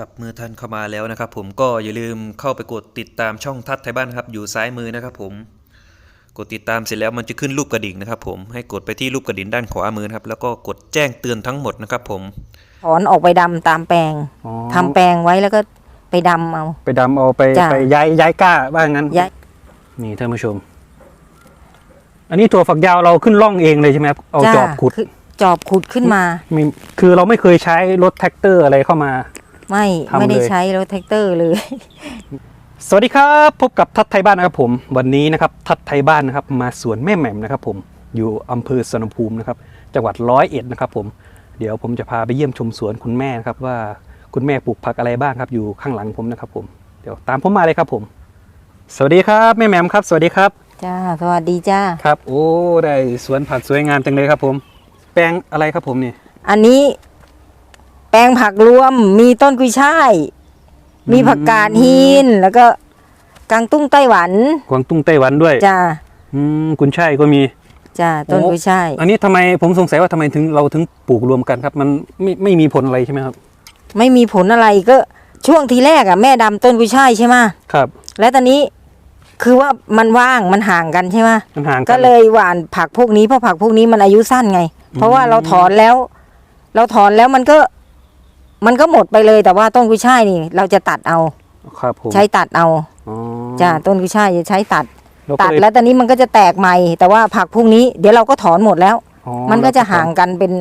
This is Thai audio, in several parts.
ครับเมื่อท่านเข้ามาแล้วนะครับ ผมก็อย่าลืมเข้าไปกดติดตามช่องทัดไทยบ้านนะครับ อยู่ซ้ายมือนะครับ ผมกดติดตามเสร็จแล้วมันจะขึ้นรูปกระดิ่งนะครับ ผมให้กดไปที่รูปกระดิ่งด้านขวามือนะครับ แล้วก็กดแจ้งเตือนทั้งหมดนะครับ ผมถอนออกไปดำตามแปลงอ๋อทำแปลงไว้แล้วก็ไปดำเอา ไปดำเอาไปจ้ะไปย้ายย้ายก้าว่างั้นย้าย นี่ท่านผู้ชม อันนี้ถั่วฝักยาวเราขึ้นร่องเองเลยใช่ไหมครับเอาจ้ะจอบขุดคือจอบขุดขึ้นมาไม่คือเราไม่เคยใช้รถแท็กเตอร์อะไรเข้ามา ไม่ทำไม่ได้เลย ใช้รถแท็กเตอร์เลย สวัสดีครับพบกับทัดไทยบ้านนะครับผม วันนี้นะครับทัดไทยบ้านนะครับมาสวนแม่แหม่มนะครับผมอยู่อำเภอสนภูมินะครับจังหวัดร้อยเอ็ดนะครับผมเดี๋ยวผมจะพาไปเยี่ยมชมสวนคุณแม่นะครับว่าคุณแม่ปลูกผักอะไรบ้างครับอยู่ข้างหลังผมนะครับผมเดี๋ยวตามผมมาเลยครับผม สวัสดีครับแม่แหม่มครับ สวัสดีครับจ้าสวัสดีจ้า ครับ โอ้ได้สวนผักสวยงามจังเลยครับผม แปลงอะไรครับผมนี่อันนี้ แปลงผักรวม มีต้นกุยช่าย มีผักกาดหิน แล้วก็กางตุ้งไต้หวัน กวางตุ้งไต้หวันด้วยจ้าอืมกุนช่ายก็มี จ้าต้นโอ้กุยช่าย อันนี้ทำไมผมสงสัยว่าทำไมถึงเราถึงปลูกรวมกันครับ มันไม่ไม่มีผลอะไรใช่ไหมครับ ไม่มีผลอะไรก็ช่วงทีแรกอะแม่ดำต้นกุยช่ายใช่ไหมครับ แล้วตอนนี้คือว่ามันว่างมันห่างกันใช่ไหมมันห่างก็กันเลยหว่านผักพวกนี้เพราะผักพวกนี้มันอายุสั้นไง เพราะว่าเราถอนแล้ว เราถอนแล้วมันก็ มันก็หมดไปเลยแต่ว่าต้นกุยช่ายนี่ เราจะตัดเอา ครับผมใช้ตัดเอาอ๋อจ้าต้นกุยช่ายจะใช้ตัด เราก็ตัดเลยแล้วตอนนี้มันก็จะแตกใหม่ แต่ว่าผักพวกนี้เดี๋ยวเราก็ถอนหมดแล้ว อ๋อมันก็จะห่างกันเป็น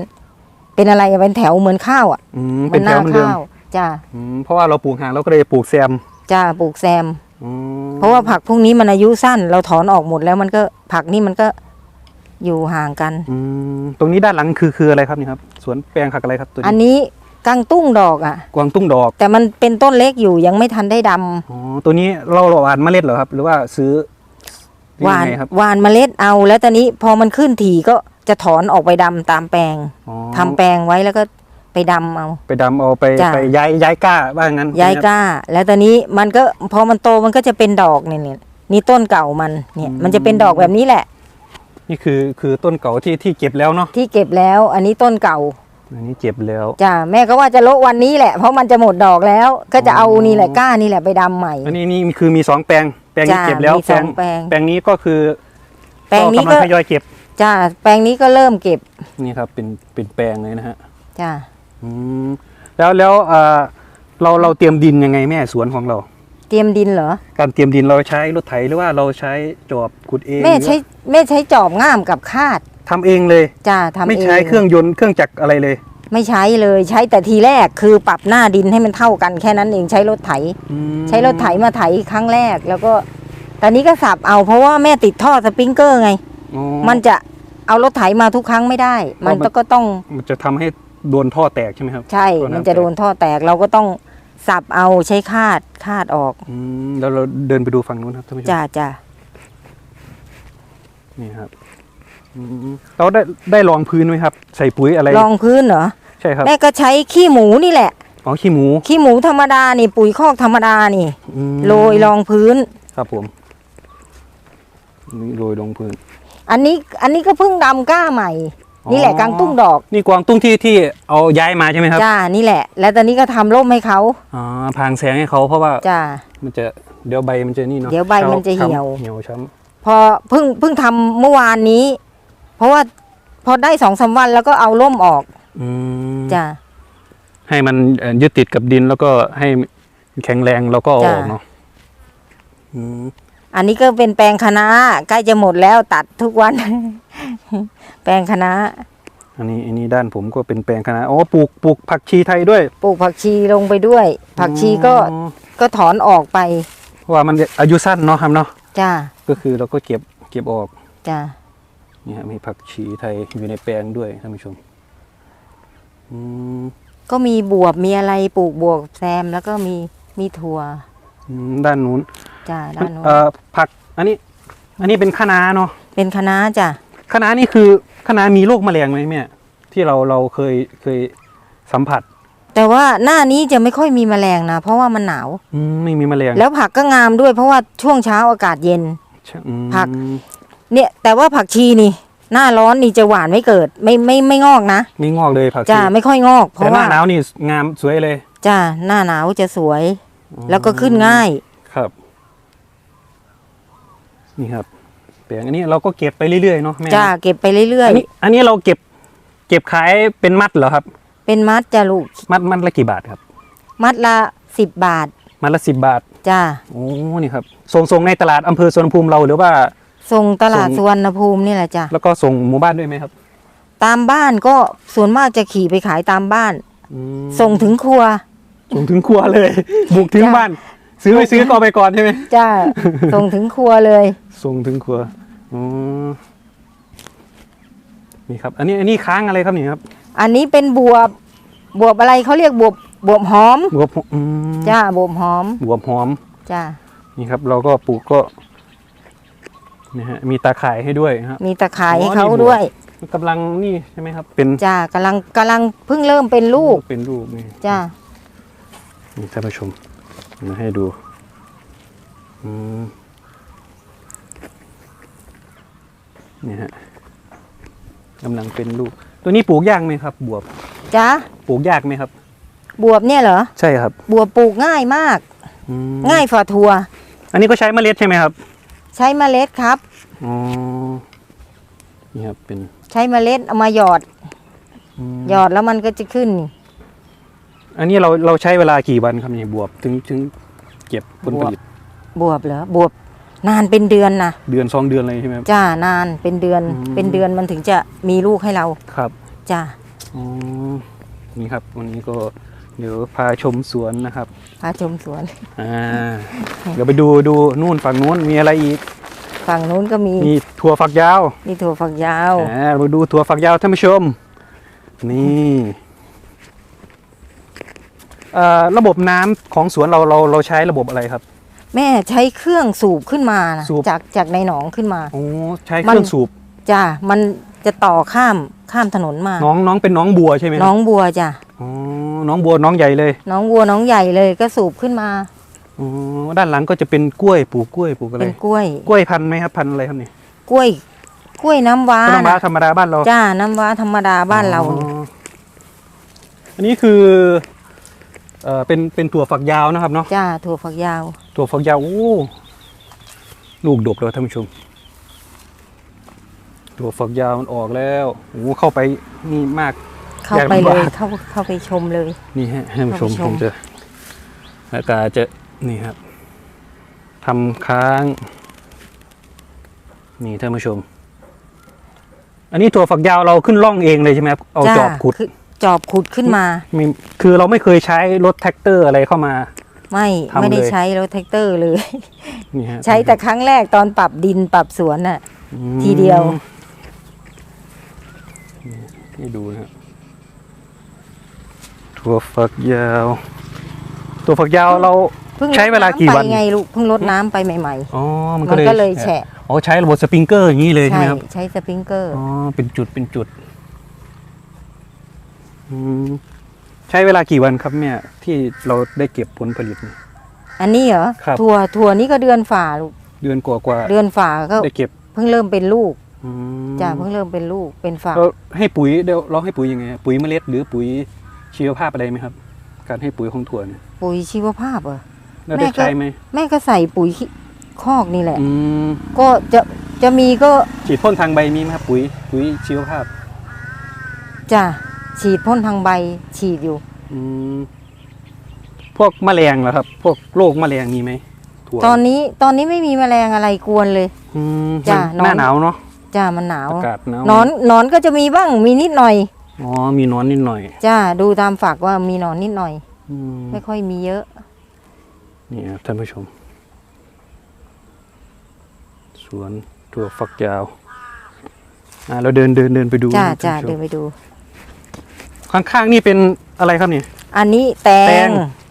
เป็นอะไรอะเป็นแถวเหมือนข้าวอะอืมเป็นแถวเหมือนเดิมข้าวจ้าอืมเพราะว่าเราปลูกห่างเราก็เลยปลูกแซมจ้าปลูกแซม อืมเพราะว่าผักพวกนี้มันอายุสั้น เราถอนออกหมดแล้วมันก็ผักนี่มันก็อยู่ห่างกัน อืมตรงนี้ด้านหลังคือคืออะไรครับนี่ครับสวนแปลงผักอะไรครับตัวอันนี้นี้ กังตุ้งดอกอะ กวางตุ้งดอก แต่มันเป็นต้นเล็กอยู่ยังไม่ทันได้ดำอ๋อ ตัวนี้เราหวานเมล็ดเหรอครับ หรือว่าซื้อหวานยังไงครับ หวานเมล็ดเอาแล้วตอนนี้พอมันขึ้นถี่ก็จะถอนออกไปดำตามแปลงอ๋อทำแปลงไว้แล้วก็ไปดำเอา ไปดำเอาไปจ้ะ ไปย้ายย้ายก้าว่างั้นย้ายใช่ไหมครับก้า แล้วตอนนี้มันก็พอมันโตมันก็จะเป็นดอกเนี่ยเนี่ยนี่ต้นเก่ามันเนี่ยมันจะเป็นดอกแบบนี้แหละ นี่คือคือต้นเก่าที่ที่เก็บแล้วเนาะ ที่เก็บแล้วอันนี้ต้นเก่า อันนี้เก็บแล้ว จ้ะแม่ก็ว่าจะโละวันนี้แหละเพราะมันจะหมดดอกแล้ว ก็จะเอาอ๋อนี่แหละก้านี่แหละไปดำใหม่ อันนี้นี่คือมีสองแปลง แปลงนี้จ้ะเก็บแล้วมีสองแปลง แปลงนี้ก็คือแปลงนี้กำลัก็งทยอยเก็บ จ้ะแปลงนี้ก็เริ่มเก็บนี่ครับ เป็นเป็นแปลงเลยนะฮะจ้ะอืมแล้วแล้วเอ่อเราเราเตรียมดินยังไงแม่สวนของเรา เตรียมดินเหรอ การเตรียมดินเราใช้รถไถหรือว่าเราใช้จอบขุดเองแม่ใช้แม่ใช้จอบง่ามกับคาด ทำเองเลย จ้าทำเองไม่ใช้เครื่องยนต์เครื่องจักรอะไรเลย ไม่ใช้เลยใช้แต่ทีแรกคือปรับหน้าดินให้มันเท่ากันแค่นั้นเองใช้รถไถ อืมใช้รถไถมาไถครั้งแรก แล้วก็ตอนนี้ก็สับเอาเพราะว่าแม่ติดท่อสปริงเกอร์ไง อ๋อ มันจะเอารถไถมาทุกครั้งไม่ได้ มันเพราะมัน ก็ต้องมันจะทำให้โดนท่อแตกใช่ไหมครับ ใช่ ตัวนั้นมันจะโดนท่อแตกเราก็ต้องสับเอาใช้คาดคาดออกอืมแล้วเราเดินไปดูฝั่งนู้นครับท่านผู้ชม จ้าจ้านี่ครับอืม เราได้ได้ลองพื้นไหมครับ ใส่ปุ๋ยอะไรรองพื้นเหรอใช่ครับแม่ก็ใช้ขี้หมูนี่แหละอ๋อขี้หมูขี้หมูธรรมดานี่ ปุ๋ยคอกธรรมดานี่อืมโรยรองพื้น ครับผมนี่โรยลงพื้น อันนี้อันนี้ก็เพิ่งดำก้าใหม่อ๋อนี่แหละกลางตุ้งดอก นี่กวางตุ้งที่ที่เอาย้ายมาใช่ไหมครับจ้านี่แหละ แล้วตอนนี้ก็ทำร่มให้เขาอ๋อพรางแสงให้เขาเพราะว่าจ้ามันจะเดี๋ยวใบมันจะนี่เนาะเดี๋ยวใบมันจะเหี่ยวช้ำเหี่ยวช้พอเพิ่งเพิ่งทำเมื่อวานนี้ เพราะว่าพอได้สองสามวันแล้วก็เอาร่มออกำอืมจ้าให้มันเอ่อยึดติดกับดินแล้วก็ให้แข็งแรงแล้วก็เอาออกจ้ะ เนาะอืมอันนี้ก็เป็นแปลงคะน้าใกล้จะหมดแล้วตัดทุกวัน แปลงคะน้าอันนี้อันนี้ด้านผมก็เป็นแปลงคณะอ๋อปลูกปลูกผักชีไทยด้วยปลูกผักชีลงไปด้วย ผักชีก็อ๋อก็ถอนออกไปเพราะว่ามันอายุสั้นเนาะครับเนาะจ้าก็คือเราก็เก็บเก็บออก จ้า นี่ฮะมีผักชีไทยอยู่ในแปลงด้วยท่านผู้ชมอืมก็มีบวบมีอะไรปลูกบวบแซมแล้วก็มีมีถั่วอืมด้านนู้นจ้าด้านโน้นเอ่อผักอันนี้ อันนี้เป็นคะน้าเนาะเป็นคะน้าจ้ะคะน้านี่คือคะน้ามีโรคแมลงไหมแม่ที่เราเราเคยเคยสัมผัสแต่ว่าหน้านี้จะไม่ค่อยมีแมลงนะเพราะว่ามันหนาว อืมไม่มีแมลงแล้วผักก็งามด้วยเพราะว่าช่วงเช้าอากาศเย็นอืมผัก เนี่ยแต่ว่าผักชีนี่ หน้าร้อนนี่จะหวานไม่เกิด ไม่ไม่ไม่งอกนะไม่งอกเลยผักชีจ้าไม่ค่อยงอก เพแต่ราะหว่าน้าหนาวนี่งามสวยเลยจ้าหน้าหนาวจะสวย แล้วก็ขึ้นง่าย ครับ นี่ครับแปลงอันนี้เราก็เก็บไปเรื่อยๆเนาะแม่จ้าเก็บไปเรื่อยอันนี้อันนี้เราเก็บ เก็บขายเป็นมัดเหรอครับ ๆ เป็นมัดจ้าลูก มัดมัดละกี่บาทครับ มัดละสิบบาทมัดละสิบบาท จ้าโอ้นี่ครับส่งส่งในตลาดอำเภอสวนภูมิเราหรือว่า ส่งตลาดส่ง สุวรรณภูมินี่แหละจ้าแล้วก็ส่งหมู่บ้านด้วยไหมครับตามบ้านก็ส่วนมากจะขี่ไปขายตามบ้าน อืมส่งถึงครัว ส่งถึงครัวเลย บุกถึงจ้ะ บ้าน ซื้อไปซื้อก็เอาไปก่อนใช่ไหมจ้า ส่งถึงครัวเลย ส่งถึงครัวอ๋อนี่ครับ อันนี้อันนี้ค้างอะไรครับนี่ครับอันนี้เป็นบวบบวบอะไรเขาเรียกบวบบวบหอม บวบอืมจ้าบวบหอมบวบหอม จ้านี่ครับ เราก็ปลูกก็ นะฮะมีตาข่ายให้ด้วยครับ มีตะข่ายอ๋อให้เขานี่บวบด้วยกำลังนี่ใช่ไหมครับ เป็นจ้ากำลังกำลังเพิ่งเริ่มเป็นลูกเป็นลูกนี่จ้านี่ท่านผู้ชมมาให้ดูอืมนี่ฮะกำลังเป็นลูก ตัวนี้ปลูกยากไหมครับ บวบจ้าปลูกยากไหมครับ บวบเนี่ยเหรอ ใช่ครับ บวบปลูกง่ายมากอืมง่ายฝ่าทัว อันนี้ก็ใช้เมล็ดใช่ไหมครับ ใช้เมล็ดครับ อ๋อ นี่ครับเป็นใช้เมล็ดเอามาหยอดอืมหยอดแล้วมันก็จะขึ้นอันนี้เราเราใช้เวลากี่วันครับนี่บวบถึงถึงเก็บผลผลิตบวบเหรอบวบนานเป็นเดือนนะเดือนสองเดือนเลยใช่ไหมครับ จ้านานเป็นเดือนอืม เป็นเดือนมันถึงจะมีลูกให้เราครับจ้า อ๋อนี่ครับ วันนี้ก็ เดี๋ยวพาชมสวนนะครับ พาชมสวน อ่า เดี๋ยวไปดูดูนู่นฝั่งนู้นมีอะไรอีก ฝั่งนู้นก็มี มีถั่วฝักยาว มีถั่วฝักยาว อ่ามาดูถั่วฝักยาวท่านผู้ชม นี่เอ่อระบบน้ำของสวนเราเราเราใช้ระบบอะไรครับ แม่ใช้เครื่องสูบขึ้นมานะสูบ จากจากในหนองขึ้นมา โอ้ใช้เครื่องสูบ จ้ามันจะต่อข้ามข้ามถนนมาน้องน้องเป็นน้องบัวใช่ไหมครับน้องบัวจ้ะ อ๋อ น้องบัวน้องใหญ่เลยน้องวัวน้องใหญ่เลยก็สูบขึ้นมา อ๋อด้านหลังก็จะเป็นกล้วยปลูกกล้วยปลูกอะไร เป็นกล้วย กล้วยพันธุ์ไหมครับพันธุ์อะไรครับนี่กล้วย กล้วยน้ำว้าธรรมดานะธรรมดาบ้านเราจ้าน้ำว้าธรรมดาบ้านเราอ๋อเนี่ยอันนี้คือเอ่อเป็นเป็นถั่วฝักยาวนะครับเนาะ จ้าถั่วฝักยาว ถั่วฝักยาวโอ้ลูกดกเลยท่านผู้ชมถั่วฝักยาวมันออกแล้วโอ้เข้าไปนี่มาก เข้าอยากไปเลยลำบากเข้าเข้าไปชมเลย นี่ฮะท่านผู้ชมท่านผู้ชมผมจะอากาศจะนี่ครับทำค้าง นี่ท่านผู้ชม อันนี้ถั่วฝักยาวเราขึ้นร่องเองเลยใช่ไหมครับเอาจ้าจอบขุดคือจอบขุดขึ้นมามีคือเราไม่เคยใช้รถแท็กเตอร์อะไรเข้ามา ไม่ทำไม่ได้เลยใช้รถแท็กเตอร์เลยนี่ฮะใช้แต่ครั้งแรกตอนปรับดินปรับสวนน่ะอืมทีเดียวให้ดูนะครับ ถั่วฝักยาวถั่วฝักยาวเราเพิ่งใช้เวลากี่วัน รดำไปไงลูกเพิ่งรดน้ำไปใหม่ อ๋อๆมัมันนก็เลยก็เลยแฉะอ๋อใช้ระบบสปริงเกอร์อย่างนี้เลยใช่ไหมใช่ครับใช้สปริงเกอร์ อ๋อเป็นจุดเป็นจุดอืมใช้เวลากี่วันครับเนี่ย ที่เราได้เก็บผลผลิตเนี่ย อันนี้เหรอครับ ถั่วถั่วนี่ก็เดือนฝ่าลูกเดือนกว่ากว่าเดือนฝ่าก็ได้เก็บเพิ่งเริ่มเป็นลูกอืมจ้าเพิ่งเริ่มเป็นลูกเป็นฝ่า เราให้ปุ๋ยเดี๋ยวเราให้ปุ๋ยยังไง ปุ๋ยเมล็ดหรือปุ๋ย ชีวภาพอะไรไหมครับ การให้ปุ๋ยของถั่วเนี่ยปุ๋ยชีวภาพเหรอเราแม่ได้ก็ ใช้ไหมแม่ก็ใส่ปุ๋ยขี้คอกนี่แหละ อืมก็จะจะมีก็ฉีดพ่นทางใบมีไหมครับ ปุ๋ยปุ๋ยชีวภาพจ้ะฉีดพ่นทางใบฉีดอยู่ อืมพวกแมลงเหรอครับ พวกโรคแมลงมีไหมถั่วตอนนี้ตอนนี้ไม่มีแมลงอะไรกวนเลย อืมจ้ะมันหน้าอนหนาวเนาะจ้ามันหนาว อากาศหนาวหนอนหนอนก็จะมีบ้างมีนิดหน่อย อ๋อ มีหนอนนิดหน่อย จ้าดูตามฝักว่ามีหนอนนิดหน่อย อืมไม่ค่อยมีเยอะ นี่ครับท่านผู้ชม สวนถั่วฝักยาว อ่า เราเดินเดินเดินไปดูจ้านะจ้าท่นเดิผู้นชมไปดู ข้างๆนี่เป็นอะไรครับเนี่ย อันนี้แตแตงง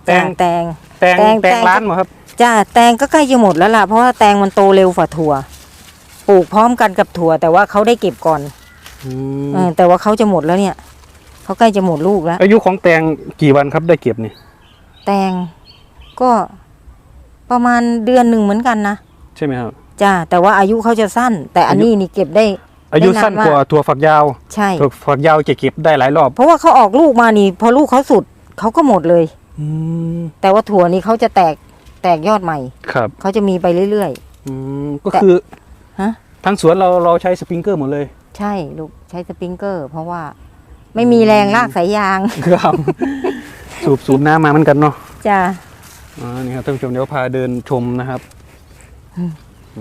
จ้าแตง แตงแตงแตง แตงร้านเหรอครับ จ้าแตงก็ใกล้จะหมดแล้วล่ะเพราะว่าแตงมันโตเร็วกว่าถั่ว ปลูกพร้อมกันกับถั่ว แต่ว่าเขาได้เก็บก่อนอืม เออแต่ว่าเขาจะหมดแล้วเนี่ยเขาใกล้จะหมดลูกแล้ว อายุของแตงกี่วันครับได้เก็บเนี่ยแตงก็ประมาณเดือนหนึ่งเหมือนกันนะใช่ไหมครับจ้าแต่ว่าอายุเขาจะสั้น แต่อันนี้นี่เก็บได้ อายุได้นานสั้นกว่ามากถั่วฝักยาวใช่ถั่วฝักยาวจะเก็บได้หลายรอบ เพราะว่าเขาออกลูกมานี่ พอลูกเขาสุดเขาก็หมดเลยออืมแต่ว่าถั่วนี้เขาจะแตกแตกยอดใหม่ครับเขาจะมีไปเรื่อยอืมก็คือฮะ ทั้งสวนเราเราใช้สปริงเกอร์หมดเลยๆใช่ลูกใช้สปริงเกอร์ เพราะว่าไม่มีแรงลากสายยางครับ สูบสูบน้ำมาเหมือนกันเนาะจ้าอ่านี่ครับท่านผู้ชมเดี๋ยวพาเดินชมนะครับอืม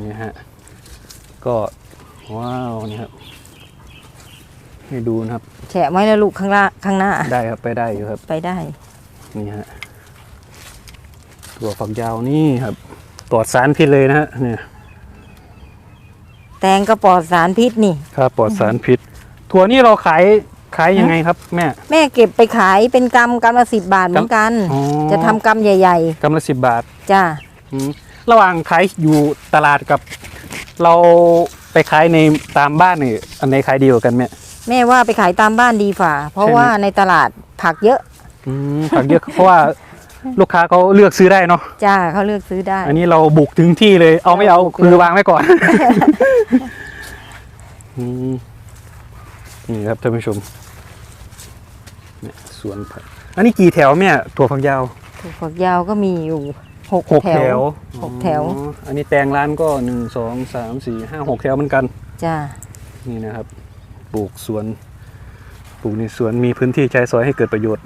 นี่ฮะก็ว้าวนี่ครับให้ดูนะครับ แฉะไว้แล้วลูกข้างล่างข้างหน้า ได้ครับไปได้อยู่ครับ ไปได้ นี่ฮะตัวฝักยาวนี่ครับปลอดสารพิษเลยนะฮะเนี่ย แตงก็ปลอดสารพิษนี่ ครับปลอดสารพิษ ถั่วนี่เราขายขายยังไงครับ แม่ แม่เก็บไปขายเป็นกำกำละสิบบาทเหมือนกัน อ๋อ จะทำกำใหญ่ กำละสิบบาทๆ จ้าอืมระหว่างขายอยู่ตลาดกับ เราไปขายในตามบ้านนี่อันไหนขายดีกว่ากันแม่ แม่ว่าไปขายตามบ้านดีฝ่า เพราะใช่ไหม ว่าในตลาดผักเยอะ อืมผักเยอะ เพราะว่า ลูกค้าเขาเลือกซื้อได้เนาะจ้าเขาเลือกซื้อได้ อันนี้เราบุกถึงที่เลย เอาไม่เอาบุกเลยคือวางไว้ก่อนอืมนี่ครับท่านผู้ชมเนี่ยสวนผักอันนี้กี่แถวแม่ถั่วฝักยาวถั่วฝักยาวก็มีอยู่หกหกแถแถววหกแถวอ๋ออันนี้แตงร้านก็หนึ่งสองสามสี่ห้าหกแถวเหมือนกัน จ้า นี่นะครับ ปลูกสวน ปลูกในสวนมีพื้นที่ใช้สอยให้เกิดประโยชน์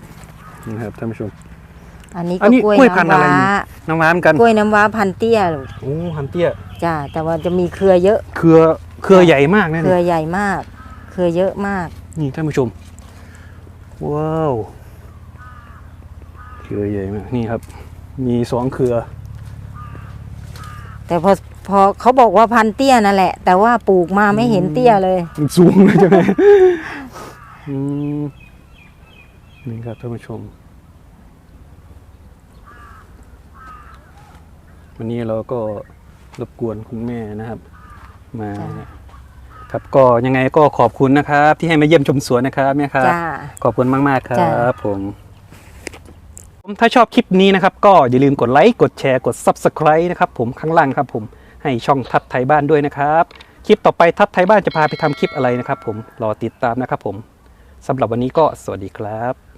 นะครับท่านผู้ชม อันนี้อัก็นนี้กล้วยกล้วยพันธุ์น้ำอะไรว้านี่น้ำว้าเหมือนกันกล้วยน้ำว้าพันเตี้ยลูกโอ้ฮันเตี้ยจ้าแต่ว่าจะมีเครือเยอะ เครือเครือใหญ่มากนะเครือนี่ใหญ่มาก เครือเยอะมากนี่ท่านผู้ชมว้าวเครือใหญ่มากนี่ครับ มีสองเครือ แต่พอพอเขาบอกว่าพันเตี้ยนั่นแหละ แต่ว่าปลูกมาไม่เห็นเตี้ยเลยมันสูงเลยใช่ไหมอืมนี่ครับท่านผู้ชม วันนี้เราก็รบกวนคุณแม่นะครับ มาจ้ะ ครับก็ยังไงก็ขอบคุณนะครับ ที่ให้มาเยี่ยมชมสวนนะครับแม่ครับ จ้า ขอบคุณมากๆครัจ้ะบผมถ้าชอบคลิปนี้นะครับ ก็อย่าลืมกดไลค์กดแชร์กด Subscribe นะครับผมข้างล่างครับผมให้ช่องทัดไทยบ้านด้วยนะครับ คลิปต่อไปทัดไทยบ้านจะพาไปทำคลิปอะไรนะครับ ผมรอติดตามนะครับผมสำหรับวันนี้ก็สวัสดีครับ